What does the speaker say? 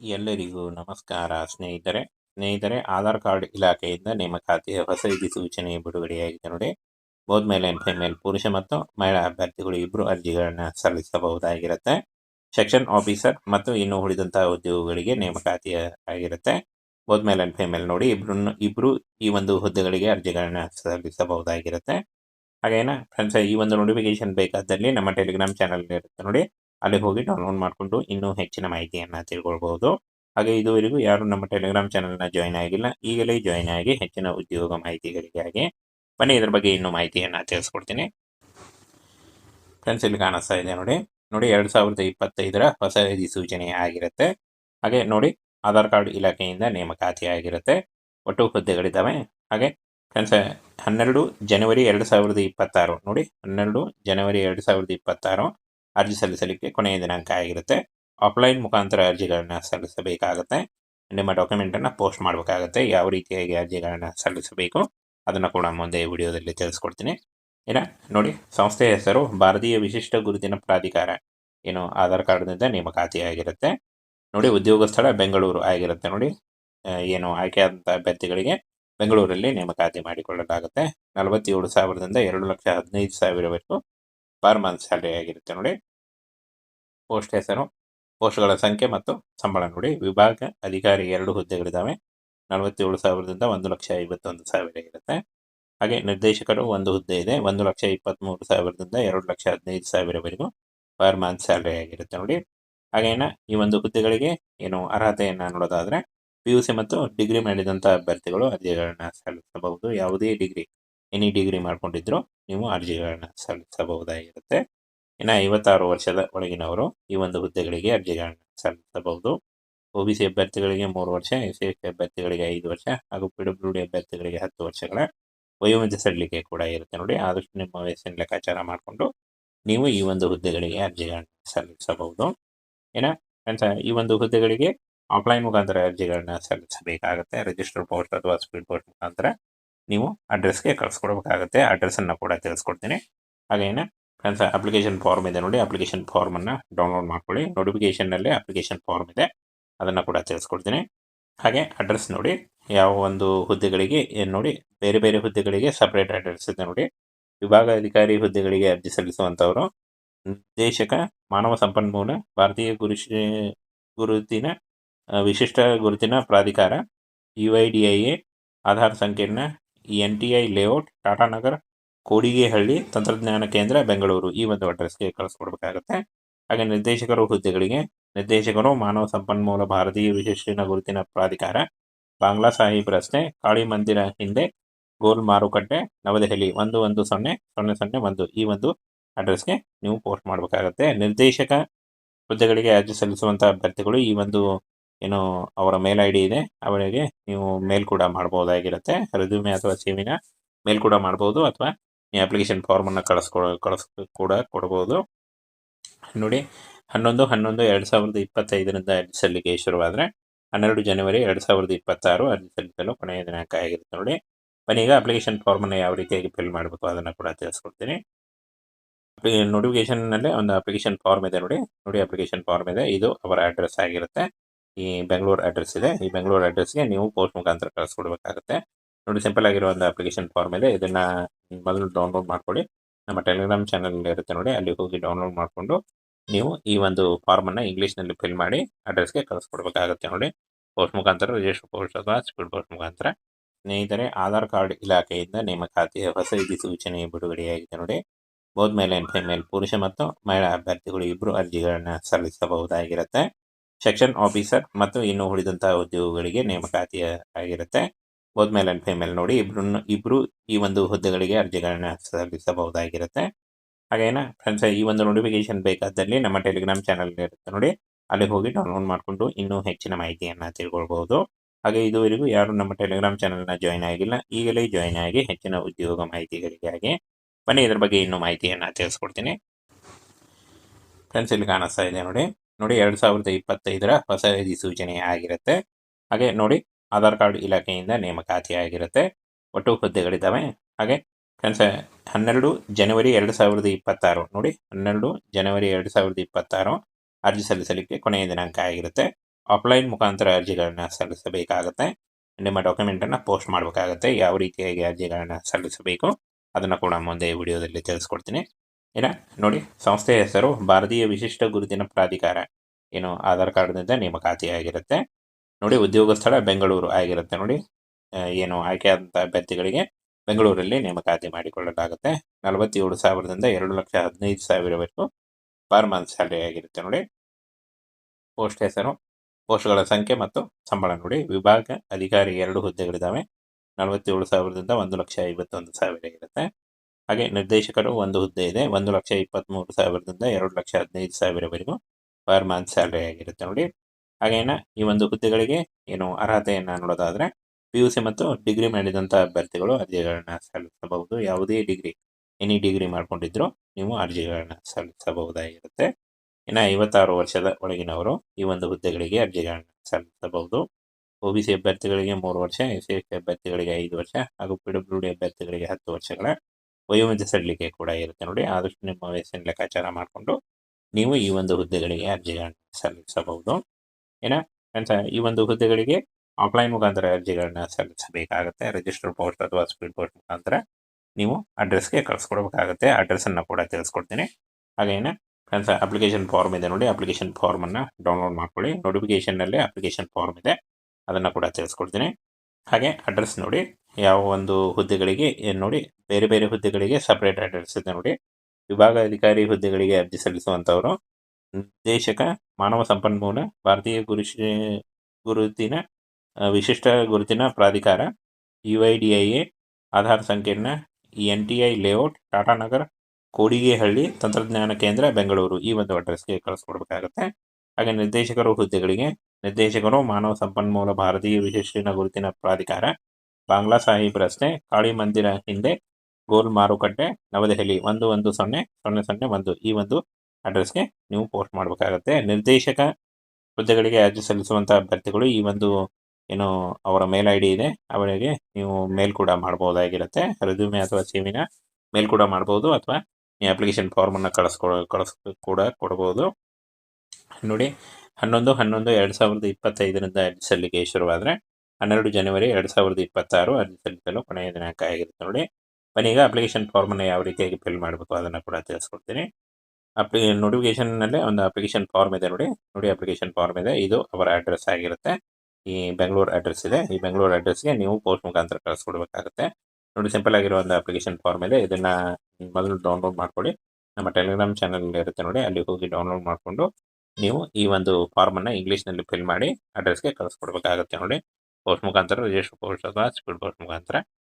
ಎಲ್ಲರಿಗೂ ನಮಸ್ಕಾರ. ಸ್ನೇಹಿತರೆ ಸ್ನೇಹಿತರೆ, ಆಧಾರ್ ಕಾರ್ಡ್ ಇಲಾಖೆಯಿಂದ ನೇಮಕಾತಿಯ ಹೊಸ ಸೂಚನೆ ಬಿಡುಗಡೆಯಾಗಿದೆ ನೋಡಿ. ಬೋದ್ ಮೇಲೆ ಫಿಮೇಲ್, ಪುರುಷ ಮತ್ತು ಮಹಿಳಾ ಅಭ್ಯರ್ಥಿಗಳು ಇಬ್ಬರು ಅರ್ಜಿಗಳನ್ನು ಸಲ್ಲಿಸಬಹುದಾಗಿರುತ್ತೆ. ಸೆಕ್ಷನ್ ಆಫೀಸರ್ ಮತ್ತು ಇನ್ನು ಉಳಿದಂತಹ ಉದ್ಯೋಗಗಳಿಗೆ ನೇಮಕಾತಿ ಆಗಿರುತ್ತೆ ಬೋದ್ ಮೇಲ್ ಫಿಮೇಲ್ ನೋಡಿ ಇಬ್ರು ಇಬ್ರು ಈ ಒಂದು ಹುದ್ದೆಗಳಿಗೆ ಅರ್ಜಿಗಳನ್ನ ಸಲ್ಲಿಸಬಹುದಾಗಿರುತ್ತೆ. ಹಾಗೇನ? ಫ್ರೆಂಡ್ಸ್, ಈ ಒಂದು ನೋಟಿಫಿಕೇಶನ್ ಬೇಕಾದಲ್ಲಿ ನಮ್ಮ ಟೆಲಿಗ್ರಾಮ್ ಚಾನಲ್ ಇರುತ್ತೆ ನೋಡಿ. ಅಲ್ಲಿ ಹೋಗಿ ಡೌನ್ಲೋಡ್ ಮಾಡಿಕೊಂಡು ಇನ್ನೂ ಹೆಚ್ಚಿನ ಮಾಹಿತಿಯನ್ನು ತಿಳ್ಕೊಳ್ಬಹುದು. ಹಾಗೆ ಇದುವರೆಗೂ ಯಾರು ನಮ್ಮ ಟೆಲಿಗ್ರಾಮ್ ಚಾನಲ್ನ ಜಾಯಿನ್ ಆಗಿಲ್ಲ, ಈಗಲೇ ಜಾಯಿನ್ ಆಗಿ ಹೆಚ್ಚಿನ ಉದ್ಯೋಗ ಮಾಹಿತಿಗಳಿಗಾಗಿ ಬನ್ನಿ, ಇದ್ರ ಬಗ್ಗೆ ಇನ್ನೂ ಮಾಹಿತಿಯನ್ನು ತಿಳಿಸ್ಕೊಡ್ತೀನಿ. ಫ್ರೆಂಡ್ಸ್ ಇಲ್ಲಿ ಕಾಣಿಸ್ತಾ ಇದೆ ನೋಡಿ. ನೋಡಿ, ಎರಡು ಸಾವಿರದ ಇಪ್ಪತ್ತೈದರ ಹೊಸ ಅಧಿಸೂಚನೆ ಆಗಿರುತ್ತೆ. ಹಾಗೆ ನೋಡಿ, ಆಧಾರ್ ಕಾರ್ಡ್ ಇಲಾಖೆಯಿಂದ ನೇಮಕಾತಿ ಆಗಿರುತ್ತೆ. ಒಟ್ಟು ಹುದ್ದೆಗಳಿದ್ದಾವೆ. ಹಾಗೆ ಫ್ರೆಂಡ್ಸ್ ಹನ್ನೆರಡು ಜನವರಿ ಎರಡು ಸಾವಿರದ ಇಪ್ಪತ್ತಾರು. ನೋಡಿ, ಹನ್ನೆರಡು ಜನವರಿ ಎರಡು ಸಾವಿರದ ಇಪ್ಪತ್ತಾರು. ಅರ್ಜಿ ಸಲ್ಲಿಸಲಿಕ್ಕೆ ಕೊನೆಯ ದಿನಾಂಕ ಆಗಿರುತ್ತೆ. ಆಫ್ಲೈನ್ ಮುಖಾಂತರ ಅರ್ಜಿಗಳನ್ನು ಸಲ್ಲಿಸಬೇಕಾಗುತ್ತೆ. ನಿಮ್ಮ ಡಾಕ್ಯುಮೆಂಟನ್ನು ಪೋಸ್ಟ್ ಮಾಡಬೇಕಾಗುತ್ತೆ. ಯಾವ ರೀತಿಯಾಗಿ ಅರ್ಜಿಗಳನ್ನು ಸಲ್ಲಿಸಬೇಕು ಅದನ್ನು ಕೂಡ ಮುಂದೆ ವಿಡಿಯೋದಲ್ಲಿ ತಿಳಿಸ್ಕೊಡ್ತೀನಿ. ಏನ ನೋಡಿ, ಸಂಸ್ಥೆಯ ಹೆಸರು ಭಾರತೀಯ ವಿಶಿಷ್ಟ ಗುರುತಿನ ಪ್ರಾಧಿಕಾರ. ಏನು ಆಧಾರ್ ಕಾರ್ಡ್ನಿಂದ ನೇಮಕಾತಿ ಆಗಿರುತ್ತೆ ನೋಡಿ, ಉದ್ಯೋಗ ಸ್ಥಳ ಬೆಂಗಳೂರು ಆಗಿರುತ್ತೆ ನೋಡಿ. ಏನು ಆಯ್ಕೆಯಾದಂಥ ಅಭ್ಯರ್ಥಿಗಳಿಗೆ ಬೆಂಗಳೂರಲ್ಲಿ ನೇಮಕಾತಿ ಮಾಡಿಕೊಳ್ಳಲಾಗುತ್ತೆ. ನಲವತ್ತೇಳು ಸಾವಿರದಿಂದ ಎರಡು ಲಕ್ಷ ಹದಿನೈದು ಸಾವಿರವರೆಗೂ ಪರ್ ಮಂತ್ ಸ್ಯಾಲರಿ ಆಗಿರುತ್ತೆ ನೋಡಿ. ಪೋಸ್ಟ್ ಹೆಸರು ಪೋಸ್ಟ್ಗಳ ಸಂಖ್ಯೆ ಮತ್ತು ಸಂಬಳ ನೋಡಿ. ವಿಭಾಗ ಅಧಿಕಾರಿ ಎರಡು ಹುದ್ದೆಗಳಿದ್ದಾವೆ. ನಲವತ್ತೇಳು ಸಾವಿರದಿಂದ ಒಂದು ಲಕ್ಷ ಐವತ್ತೊಂದು ಸಾವಿರ ಇರುತ್ತೆ. ಹಾಗೆ ನಿರ್ದೇಶಕರು ಒಂದು ಹುದ್ದೆ ಇದೆ. ಒಂದು ಲಕ್ಷ ಇಪ್ಪತ್ತ್ಮೂರು ಸಾವಿರದಿಂದ ಎರಡು ಲಕ್ಷ ಹದಿನೈದು ಸಾವಿರವರೆಗೂ ಪರ್ ಮಂತ್ ಸ್ಯಾಲರಿ ಆಗಿರುತ್ತೆ ನೋಡಿ. ಹಾಗೇನ ಈ ಒಂದು ಹುದ್ದೆಗಳಿಗೆ ಏನು ಅರ್ಹತೆಯನ್ನು ನೋಡೋದಾದರೆ, ಪಿ ಯು ಸಿ ಮತ್ತು ಡಿಗ್ರಿ ಮಾಡಿದಂಥ ಅಭ್ಯರ್ಥಿಗಳು ಅರ್ಜಿಗಳನ್ನು ಸಲ್ಲಿಸಬಹುದು. ಯಾವುದೇ ಡಿಗ್ರಿ, ಎನಿ ಡಿಗ್ರಿ ಮಾಡ್ಕೊಂಡಿದ್ರು, ನೀವು ಅರ್ಜಿಗಳನ್ನು ಸಲ್ಲಿಸಬಹುದಾಗಿರುತ್ತೆ. ಇನ್ನು ಐವತ್ತಾರು ವರ್ಷದ ಒಳಗಿನವರು ಈ ಒಂದು ಹುದ್ದೆಗಳಿಗೆ ಅರ್ಜಿಗಳನ್ನು ಸಲ್ಲಿಸಬಹುದು. ಒ ಬಿ ಸಿ ಅಭ್ಯರ್ಥಿಗಳಿಗೆ ಮೂರು ವರ್ಷ, ಎಸ್ ಸಿ ಅಭ್ಯರ್ಥಿಗಳಿಗೆ ಐದು ವರ್ಷ ಹಾಗೂ ಪಿ ಡಬ್ಲ್ಯೂ ಡಿ ಅಭ್ಯರ್ಥಿಗಳಿಗೆ ಹತ್ತು ವರ್ಷಗಳ ವಯೋಮಿತಿ ಸಡಿಲಿಕೆ ಕೂಡ ಇರುತ್ತೆ ನೋಡಿ. ಆದಷ್ಟು ನಿಮ್ಮ ವಯಸ್ಸಿನ ಲೆಕ್ಕಾಚಾರ ಮಾಡಿಕೊಂಡು ನೀವು ಈ ಒಂದು ಹುದ್ದೆಗಳಿಗೆ ಅರ್ಜಿಗಳನ್ನು ಸಲ್ಲಿಸಬಹುದು. ಏನ ಈ ಒಂದು ಹುದ್ದೆಗಳಿಗೆ ಆಫ್ಲೈನ್ ಮುಖಾಂತರ ಅರ್ಜಿಗಳನ್ನ ಸಲ್ಲಿಸಬೇಕಾಗುತ್ತೆ. ರಿಜಿಸ್ಟರ್ ಪೋಸ್ಟ್ ಅಥವಾ ಸ್ಪೀಡ್ ಪೋಸ್ಟ್ ಮುಖಾಂತರ ನೀವು ಅಡ್ರೆಸ್ಗೆ ಕಳಿಸ್ಕೊಡ್ಬೇಕಾಗುತ್ತೆ. ಅಡ್ರೆಸ್ಸನ್ನು ಕೂಡ ತಿಳಿಸ್ಕೊಡ್ತೀನಿ. ಹಾಗೇನೆ ಫ್ರೆಂಡ್ಸ್ ಅಪ್ಲಿಕೇಶನ್ ಫಾರ್ಮ್ ಇದೆ ನೋಡಿ. ಅಪ್ಲಿಕೇಶನ್ ಫಾರ್ಮನ್ನು ಡೌನ್ಲೋಡ್ ಮಾಡ್ಕೊಳ್ಳಿ. ನೋಟಿಫಿಕೇಷನ್ನಲ್ಲಿ ಅಪ್ಲಿಕೇಶನ್ ಫಾರ್ಮ್ ಇದೆ. ಅದನ್ನು ಕೂಡ ತಿಳಿಸ್ಕೊಡ್ತೀನಿ. ಹಾಗೆ ಅಡ್ರೆಸ್ ನೋಡಿ. ಯಾವ ಒಂದು ಹುದ್ದೆಗಳಿಗೆ ಏನು ನೋಡಿ. ಬೇರೆ ಬೇರೆ ಹುದ್ದೆಗಳಿಗೆ ಸಪ್ರೇಟ್ ಅಡ್ರೆಸ್ ಇದೆ ನೋಡಿ. ವಿಭಾಗಾಧಿಕಾರಿ ಹುದ್ದೆಗಳಿಗೆ ಅರ್ಜಿ ಸಲ್ಲಿಸುವಂಥವರು, ನಿರ್ದೇಶಕ, ಮಾನವ ಸಂಪನ್ಮೂಲ, ಭಾರತೀಯ ಗುರುಶ್, ಗುರುತಿನ ವಿಶಿಷ್ಟ ಗುರುತಿನ ಪ್ರಾಧಿಕಾರ ಯು ಎ ಆಧಾರ್ ಸಂಕೀರ್ಣ N T I layout Tatanagar Kodigehalli ತಂತ್ರಜ್ಞಾನ ಕೇಂದ್ರ ಬೆಂಗಳೂರು. ಈ ಒಂದು ಅಡ್ರೆಸ್ಗೆ ಕಳಿಸ್ಕೊಡ್ಬೇಕಾಗುತ್ತೆ. ಹಾಗೆ ನಿರ್ದೇಶಕರು ಹುದ್ದೆಗಳಿಗೆ ನಿರ್ದೇಶಕರು ಮಾನವ ಸಂಪನ್ಮೂಲ ಭಾರತೀಯ ವಿಶಿಷ್ಟ ಗುರುತಿನ ಪ್ರಾಧಿಕಾರ, ಬಾಂಗ್ಲಾ ಸಾಹಿಬ್ ರಸ್ತೆ, ಕಾಳಿ ಮಂದಿರ ಹಿಂದೆ ಗೋಲ್ ಮಾರುಕಟ್ಟೆ, ನವದೆಹಲಿ ಒಂದು ಒಂದು ಸೊನ್ನೆ ಸೊನ್ನೆ ಸೊನ್ನೆ ಒಂದು ಈ ಒಂದು ಅಡ್ರೆಸ್ಗೆ ನೀವು ಪೋಸ್ಟ್ ಮಾಡಬೇಕಾಗತ್ತೆ. ನಿರ್ದೇಶಕ ಹುದ್ದೆಗಳಿಗೆ ಅರ್ಜಿ ಸಲ್ಲಿಸುವಂಥ ಅಭ್ಯರ್ಥಿಗಳು ಈ ಒಂದು ಏನು ಅವರ ಮೇಲ್ ಐ ಇದೆ, ಅವರಿಗೆ ನೀವು ಮೇಲ್ ಕೂಡ ಮಾಡ್ಬೋದಾಗಿರುತ್ತೆ. ರೆಸ್ಯೂಮೆ ಅಥವಾ ಸೇವಿನ ಮೇಲ್ ಕೂಡ ಮಾಡ್ಬೋದು ಅಥವಾ ಈ ಅಪ್ಲಿಕೇಶನ್ ಫಾರ್ಮನ್ನು ಕಳಿಸ್ಕೊ ಕಳಿಸ್ ಕೂಡ ಕೊಡ್ಬೋದು. ನೋಡಿ, ಹನ್ನೊಂದು ಹನ್ನೊಂದು, ಎರಡು ಸಾವಿರದ ಇಪ್ಪತ್ತೈದರಿಂದ ಅರ್ಜಿ ಸಲ್ಲಿಕೆ ಶುರುವಾದರೆ ಹನ್ನೆರಡು ಜನವರಿ ಎರಡು ಸಾವಿರದ ಇಪ್ಪತ್ತಾರು ಅರ್ಜಿ ಸಲ್ಲಿಸಲು ಕೊನೆಯ ದಿನಾಂಕ ಆಗಿರುತ್ತೆ ನೋಡಿ. ಬನ್ನಿ, ಈಗ ಅಪ್ಲಿಕೇಶನ್ ಫಾರ್ಮನ್ನು ಯಾವ ರೀತಿಯಾಗಿ ಫಿಲ್ ಮಾಡಬೇಕು ಅದನ್ನು ಕೂಡ ತಿಳಿಸ್ಕೊಡ್ತೀನಿ. ನೋಟಿಫಿಕೇಶನ್ನಲ್ಲಿ ಒಂದು ಅಪ್ಲಿಕೇಶನ್ ಫಾರ್ಮ್ ಇದೆ ನೋಡಿ. ನೋಡಿ ಅಪ್ಲಿಕೇಶನ್ ಫಾರ್ಮ್ ಇದೆ. ಇದು ಅವರ ಅಡ್ರೆಸ್ ಆಗಿರುತ್ತೆ. ಈ ಬೆಂಗಳೂರು ಅಡ್ರೆಸ್ ಇದೆ. ಈ ಬೆಂಗಳೂರು ಅಡ್ರೆಸ್ಗೆ ನೀವು ಪೋಸ್ಟ್ ಮುಖಾಂತರ ಕಳಿಸ್ಕೊಡ್ಬೇಕಾಗುತ್ತೆ. ನೋಡಿ ಸಿಂಪಲ್ ಆಗಿರೋ ಒಂದು ಅಪ್ಲಿಕೇಶನ್ ಫಾರ್ಮ್ ಇದೆ. ಇದನ್ನ ಮೊದಲು ಡೌನ್ಲೋಡ್ ಮಾಡ್ಕೊಳ್ಳಿ. ನಮ್ಮ ಟೆಲಿಗ್ರಾಮ್ ಚಾನಲ್ ಇರುತ್ತೆ ನೋಡಿ. ಅಲ್ಲಿ ಹೋಗಿ ಡೌನ್ಲೋಡ್ ಮಾಡಿಕೊಂಡು ನೀವು ಈ ಒಂದು ಫಾರ್ಮನ್ನು ಇಂಗ್ಲೀಷ್ನಲ್ಲಿ ಫಿಲ್ ಮಾಡಿ ಅಡ್ರೆಸ್ಗೆ ಕಳಿಸ್ಕೊಡ್ಬೇಕಾಗುತ್ತೆ ನೋಡಿ. ಪೋಸ್ಟ್ ಮುಖಾಂತರ ರಿಜಿಸ್ಟರ್ ಪೋಸ್ಟ್ ಅಥವಾ ಸ್ಪೀಡ್ ಪೋಸ್ಟ್ ಮುಖಾಂತರ. ಸ್ನೇಹಿತರೆ, ಆಧಾರ್ ಕಾರ್ಡ್ ಇಲಾಖೆಯಿಂದ ನೇಮಕಾತಿಯ ಹೊಸ ಸೂಚನೆ ಬಿಡುಗಡೆಯಾಗಿದೆ ನೋಡಿ. ಬೋದ್ ಮೇಲೆ ಎಂಟೆ ಮೇಲೆ ಪುರುಷ ಮತ್ತು ಮಹಿಳಾ ಅಭ್ಯರ್ಥಿಗಳು ಇಬ್ಬರು ಅರ್ಜಿಗಳನ್ನು ಸಲ್ಲಿಸಬಹುದಾಗಿರುತ್ತೆ. ಸೆಕ್ಷನ್ ಆಫೀಸರ್ ಮತ್ತು ಇನ್ನು ಉಳಿದಂತಹ ಉದ್ಯೋಗಗಳಿಗೆ ನೇಮಕಾತಿ ಆಗಿರುತ್ತೆ ಬೋದ್ ಮೇಲ್ ಅಂಡ್ ಫಿಮೇಲ್ ನೋಡಿ ಇಬ್ರು ಇಬ್ರು ಈ ಒಂದು ಹುದ್ದೆಗಳಿಗೆ ಅರ್ಜಿಗಳನ್ನು ಸಲ್ಲಿಸಬಹುದಾಗಿರುತ್ತೆ. ಹಾಗೇನ? ಫ್ರೆಂಡ್ಸ್ ಈ ಒಂದು ನೋಟಿಫಿಕೇಶನ್ ಬೇಕಾದಲ್ಲಿ ನಮ್ಮ ಟೆಲಿಗ್ರಾಮ್ ಚಾನಲ್ ಇರುತ್ತೆ ನೋಡಿ. ಅಲ್ಲಿ ಹೋಗಿ ಡೌನ್ಲೋಡ್ ಮಾಡಿಕೊಂಡು ಇನ್ನೂ ಹೆಚ್ಚಿನ ಮಾಹಿತಿಯನ್ನು ತಿಳ್ಕೊಳ್ಬಹುದು ಹಾಗೆ ಇದುವರೆಗೂ ಯಾರು ನಮ್ಮ ಟೆಲಿಗ್ರಾಮ್ ಚಾನಲ್ನ ಜಾಯಿನ್ ಆಗಿಲ್ಲ. ಈಗಲೇ ಜಾಯಿನ್ ಆಗಿ ಹೆಚ್ಚಿನ ಉದ್ಯೋಗ ಮಾಹಿತಿಗಳಿಗಾಗಿ ಬನ್ನಿ, ಇದರ ಬಗ್ಗೆ ಇನ್ನೂ ಮಾಹಿತಿಯನ್ನು ತಿಳಿಸ್ಕೊಡ್ತೀನಿ. ಫ್ರೆಂಡ್ಸ್ ಇಲ್ಲಿ ಕಾಣಿಸ್ತಾ ಇದೆ ನೋಡಿ. ನೋಡಿ, ಎರಡು ಸಾವಿರದ ಇಪ್ಪತ್ತೈದರ ಹೊಸ ಅಧಿಸೂಚನೆ ಆಗಿರುತ್ತೆ. ಹಾಗೆ ನೋಡಿ ಆಧಾರ್ ಕಾರ್ಡ್ ಇಲಾಖೆಯಿಂದ ನೇಮಕಾತಿ ಆಗಿರುತ್ತೆ. ಒಟ್ಟು ಹುದ್ದೆಗಳಿದ್ದಾವೆ. ಹಾಗೆ ಫ್ರೆಂಡ್ಸ್ ಹನ್ನೆರಡು ಜನವರಿ ಎರಡು ಸಾವಿರದ ಇಪ್ಪತ್ತಾರು ನೋಡಿ ಹನ್ನೆರಡು ಜನವರಿ ಎರಡು ಸಾವಿರದ ಇಪ್ಪತ್ತಾರು ಅರ್ಜಿ ಸಲ್ಲಿಸಲಿಕ್ಕೆ ಕೊನೆಯ ದಿನಾಂಕ ಆಗಿರುತ್ತೆ. ಆಫ್ಲೈನ್ ಮುಖಾಂತರ ಅರ್ಜಿಗಳನ್ನು ಸಲ್ಲಿಸಬೇಕಾಗುತ್ತೆ. ನಿಮ್ಮ ಡಾಕ್ಯುಮೆಂಟನ್ನು ಪೋಸ್ಟ್ ಮಾಡಬೇಕಾಗುತ್ತೆ. ಯಾವ ರೀತಿಯಾಗಿ ಅರ್ಜಿಗಳನ್ನು ಸಲ್ಲಿಸಬೇಕು ಅದನ್ನು ಕೂಡ ಮುಂದೆ ವಿಡಿಯೋದಲ್ಲಿ ತಿಳಿಸ್ಕೊಡ್ತೀನಿ. ಏನ ನೋಡಿ ಸಂಸ್ಥೆಯ ಹೆಸರು ಭಾರತೀಯ ವಿಶಿಷ್ಟ ಗುರುತಿನ ಪ್ರಾಧಿಕಾರ. ಏನು ಆಧಾರ್ ಕಾರ್ಡ್ನಿಂದ ನೇಮಕಾತಿಯಾಗಿರುತ್ತೆ. ನೋಡಿ ಉದ್ಯೋಗ ಸ್ಥಳ ಬೆಂಗಳೂರು ಆಗಿರುತ್ತೆ ನೋಡಿ. ಏನು ಆಯ್ಕೆಯಾದಂಥ ಅಭ್ಯರ್ಥಿಗಳಿಗೆ ಬೆಂಗಳೂರಲ್ಲಿ ನೇಮಕಾತಿ ಮಾಡಿಕೊಳ್ಳಲಾಗುತ್ತೆ. ನಲವತ್ತೇಳು ಸಾವಿರದಿಂದ ಎರಡು ಲಕ್ಷ ಹದಿನೈದು ಸಾವಿರವರೆಗೂ ಪರ್ ಮಂತ್ ಸ್ಯಾಲರಿ ಆಗಿರುತ್ತೆ ನೋಡಿ. ಪೋಸ್ಟ್ ಹೆಸರು, ಪೋಸ್ಟ್ಗಳ ಸಂಖ್ಯೆ ಮತ್ತು ಸಂಬಳ ನೋಡಿ. ವಿಭಾಗ ಅಧಿಕಾರಿ ಎರಡು ಹುದ್ದೆಗಳಿದ್ದಾವೆ. ನಲವತ್ತೇಳು ಸಾವಿರದಿಂದ ಒಂದು ಲಕ್ಷ ಐವತ್ತೊಂದು ಸಾವಿರ ಇರುತ್ತೆ. ಹಾಗೆ ನಿರ್ದೇಶಕರು ಒಂದು ಹುದ್ದೆ ಇದೆ. ಒಂದು ಲಕ್ಷ ಇಪ್ಪತ್ತ್ಮೂರು ಸಾವಿರದಿಂದ ಎರಡು ಲಕ್ಷ ಹದಿನೈದು ಸಾವಿರವರೆಗೂ ಪರ್ ಮಂತ್ ಸ್ಯಾಲರಿ ಆಗಿರುತ್ತೆ ನೋಡಿ. ಹಾಗೇನ ಈ ಒಂದು ಹುದ್ದೆಗಳಿಗೆ ಏನು ಅರ್ಹತೆಯನ್ನು ನೋಡೋದಾದರೆ ಪಿ ಯು ಸಿ ಮತ್ತು ಡಿಗ್ರಿ ಮಾಡಿದಂಥ ಅಭ್ಯರ್ಥಿಗಳು ಅರ್ಜಿಗಳನ್ನು ಸಲ್ಲಿಸಬಹುದು. ಯಾವುದೇ ಡಿಗ್ರಿ ಎನಿ ಡಿಗ್ರಿ ಮಾಡ್ಕೊಂಡಿದ್ರು ನೀವು ಅರ್ಜಿಗಳನ್ನ ಸಲ್ಲಿಸಬಹುದಾಗಿರುತ್ತೆ. ಇನ್ನು ಐವತ್ತಾರು ವರ್ಷದ ಒಳಗಿನವರು ಈ ಒಂದು ಹುದ್ದೆಗಳಿಗೆ ಅರ್ಜಿಗಳನ್ನು ಸಲ್ಲಿಸಬಹುದು. ಒ ಬಿ ಸಿ ಅಭ್ಯರ್ಥಿಗಳಿಗೆ ಮೂರು ವರ್ಷ ಎಸ್ ಸಿ ಎಸ್ ಟಿ ಅಭ್ಯರ್ಥಿಗಳಿಗೆ ಐದು ವರ್ಷ ಹಾಗೂ ಪಿ ಡಬ್ಲ್ಯೂ ಡಿ ಅಭ್ಯರ್ಥಿಗಳಿಗೆ ಹತ್ತು ವರ್ಷಗಳ ವಯೋಮಿತಿ ಸಡಿಲಿಕೆ ಕೂಡ ಇರುತ್ತೆ ನೋಡಿ. ಆದಷ್ಟು ನಿಮ್ಮ ವಯಸ್ಸಿನ ಲೆಕ್ಕಾಚಾರ ಮಾಡಿಕೊಂಡು ನೀವು ಈ ಒಂದು ಹುದ್ದೆಗಳಿಗೆ ಅರ್ಜಿಗಳನ್ನು ಸಲ್ಲಿಸಬಹುದು. ಏನ? ಅಂತ ಈ ಒಂದು ಹುದ್ದೆಗಳಿಗೆ ಆಫ್ಲೈನ್ ಮುಖಾಂತರ ಅರ್ಜಿಗಳನ್ನ ಸಲ್ಲಿಸಬೇಕಾಗುತ್ತೆ. ರಿಜಿಸ್ಟರ್ ಪೋಸ್ಟ್ ಅಥವಾ ಸ್ಪೀಡ್ ಪೋಸ್ಟ್ ಮುಖಾಂತರ ನೀವು ಅಡ್ರೆಸ್ಗೆ ಕಳಿಸ್ಕೊಡ್ಬೇಕಾಗುತ್ತೆ. ಅಡ್ರೆಸ್ಸನ್ನು ಕೂಡ ತಿಳಿಸ್ಕೊಡ್ತೀನಿ. ಹಾಗೇನ ಫ್ರೆಂಡ್ಸ್ ಅಪ್ಲಿಕೇಶನ್ ಫಾರ್ಮ್ ಇದೆ ನೋಡಿ. ಅಪ್ಲಿಕೇಶನ್ ಫಾರ್ಮನ್ನು ಡೌನ್ಲೋಡ್ ಮಾಡ್ಕೊಳ್ಳಿ. ನೋಟಿಫಿಕೇಷನ್ನಲ್ಲಿ ಅಪ್ಲಿಕೇಶನ್ ಫಾರ್ಮ್ ಇದೆ. ಅದನ್ನು ಕೂಡ ತಿಳಿಸ್ಕೊಡ್ತೀನಿ. ಹಾಗೆ ಅಡ್ರೆಸ್ ನೋಡಿ. ಯಾವ ಒಂದು ಹುದ್ದೆಗಳಿಗೆ ಏನು ನೋಡಿ? ಬೇರೆ ಬೇರೆ ಹುದ್ದೆಗಳಿಗೆ ಸಪ್ರೇಟ್ ಅಡ್ರೆಸ್ ಇದೆ ನೋಡಿ. ವಿಭಾಗಾಧಿಕಾರಿ ಹುದ್ದೆಗಳಿಗೆ ಅರ್ಜಿ ಸಲ್ಲಿಸುವಂಥವರು ನಿರ್ದೇಶಕ, ಮಾನವ ಸಂಪನ್ಮೂಲ, ಭಾರತೀಯ ಗುರುಶಿ, ಗುರುತಿನ ವಿಶಿಷ್ಟ ಗುರುತಿನ ಪ್ರಾಧಿಕಾರ U I D A I Aadhaar ಸಂಕೀರ್ಣ N T I layout Tatanagar Kodigehalli, ತಂತ್ರಜ್ಞಾನ ಕೇಂದ್ರ, ಬೆಂಗಳೂರು. ಈ ಒಂದು ಅಡ್ರೆಸ್ಗೆ ಕಳಿಸ್ಕೊಡ್ಬೇಕಾಗುತ್ತೆ. ಹಾಗೆ ನಿರ್ದೇಶಕರು ಹುದ್ದೆಗಳಿಗೆ, ನಿರ್ದೇಶಕರು ಮಾನವ ಸಂಪನ್ಮೂಲ ಭಾರತೀಯ ವಿಶಿಷ್ಟ ಗುರುತಿನ ಪ್ರಾಧಿಕಾರ, ಬಾಂಗ್ಲಾ ಸಾಹಿಬ್ ರಸ್ತೆ, ಕಾಳಿ ಮಂದಿರ ಹಿಂದೆ, ಗೋಲ್ ಮಾರುಕಟ್ಟೆ, ನವದೆಹಲಿ, ಒಂದು ಒಂದು ಸೊನ್ನೆ ಸೊನ್ನೆ ಸೊನ್ನೆ ಒಂದು. ಈ ಒಂದು ಅಡ್ರೆಸ್ಗೆ ನೀವು ಪೋಸ್ಟ್ ಮಾಡಬೇಕಾಗುತ್ತೆ. ನಿರ್ದೇಶಕ ಹುದ್ದೆಗಳಿಗೆ ಅರ್ಜಿ ಸಲ್ಲಿಸುವಂಥ ಅಭ್ಯರ್ಥಿಗಳು ಈ ಒಂದು ಏನು ಅವರ ಮೇಲ್ ಐ ಇದೆ. ಅವರಿಗೆ ನೀವು ಮೇಲ್ ಕೂಡ ಮಾಡ್ಬೋದಾಗಿರುತ್ತೆ. ರೆಸ್ಯೂಮೆ ಅಥವಾ ಸೇವಿನ ಮೇಲ್ ಕೂಡ ಮಾಡ್ಬೋದು ಅಥವಾ ನೀವು ಅಪ್ಲಿಕೇಶನ್ ಫಾರ್ಮನ್ನು ಕಳಿಸ್ಕೊ, ಕಳಿಸ್, ಕೂಡ ಕೊಡ್ಬೋದು. ನೋಡಿ, ಹನ್ನೊಂದು ಹನ್ನೊಂದು, ಎರಡು ಸಾವಿರದ ಇಪ್ಪತ್ತೈದರಿಂದ ಅರ್ಜಿ ಸಲ್ಲಿಕೆ ಶುರುವಾದರೆ ಹನ್ನೆರಡು ಜನವರಿ ಎರಡು ಸಾವಿರದ ಇಪ್ಪತ್ತಾರು ಅರ್ಜಿ ಸಲ್ಲಿಸಲು ಕೊನೆಯ ದಿನಾಂಕ ಆಗಿರುತ್ತೆ. ನೋಡಿ, ಬನ್ನಿ ಈಗ ಅಪ್ಲಿಕೇಶನ್ ಫಾರ್ಮನ್ನು ಯಾವ ರೀತಿಯಾಗಿ ಫಿಲ್ ಮಾಡಬೇಕು ಅದನ್ನು ಕೂಡ ತಿಳಿಸ್ಕೊಡ್ತೀನಿ. ಅಪ್ಲಿ ನೋಟಿಫಿಕೇಷನ್ನಲ್ಲೇ ಒಂದು ಅಪ್ಲಿಕೇಶನ್ ಫಾರ್ಮ್ ಇದೆ ನೋಡಿ. ನೋಡಿ ಅಪ್ಲಿಕೇಶನ್ ಫಾರ್ಮ್ ಇದೆ. ಇದು ಅವರ ಅಡ್ರೆಸ್ ಆಗಿರುತ್ತೆ. ಈ ಬೆಂಗಳೂರು ಅಡ್ರೆಸ್ ಇದೆ. ಈ ಬೆಂಗಳೂರು ಅಡ್ರೆಸ್ಗೆ ನೀವು ಪೋಸ್ಟ್ ಮುಖಾಂತರ ಕಳಿಸ್ಕೊಡ್ಬೇಕಾಗುತ್ತೆ. ನೋಡಿ ಸಿಂಪಲ್ ಆಗಿರೋ ಒಂದು ಅಪ್ಲಿಕೇಶನ್ ಫಾರ್ಮ್ ಇದೆ. ಇದನ್ನು ಮೊದಲು ಡೌನ್ಲೋಡ್ ಮಾಡ್ಕೊಳ್ಳಿ. ನಮ್ಮ ಟೆಲಿಗ್ರಾಮ್ ಚಾನಲ್ ಇರುತ್ತೆ ನೋಡಿ. ಅಲ್ಲಿ ಹೋಗಿ ಡೌನ್ಲೋಡ್ ಮಾಡಿಕೊಂಡು ನೀವು ಈ ಒಂದು ಫಾರ್ಮನ್ನು ಇಂಗ್ಲೀಷ್ನಲ್ಲಿ ಫಿಲ್ ಮಾಡಿ ಅಡ್ರೆಸ್ಗೆ ಕಳಿಸ್ಕೊಡ್ಬೇಕಾಗುತ್ತೆ ನೋಡಿ. ಪೋಸ್ಟ್ ಮುಖಾಂತರ ರಿಜಿಸ್ಟರ್ ಪೋಸ್ಟ್ ಅಥವಾ ಸ್ಪೀಡ್ ಪೋಸ್ಟ್ ಮುಖಾಂತರ.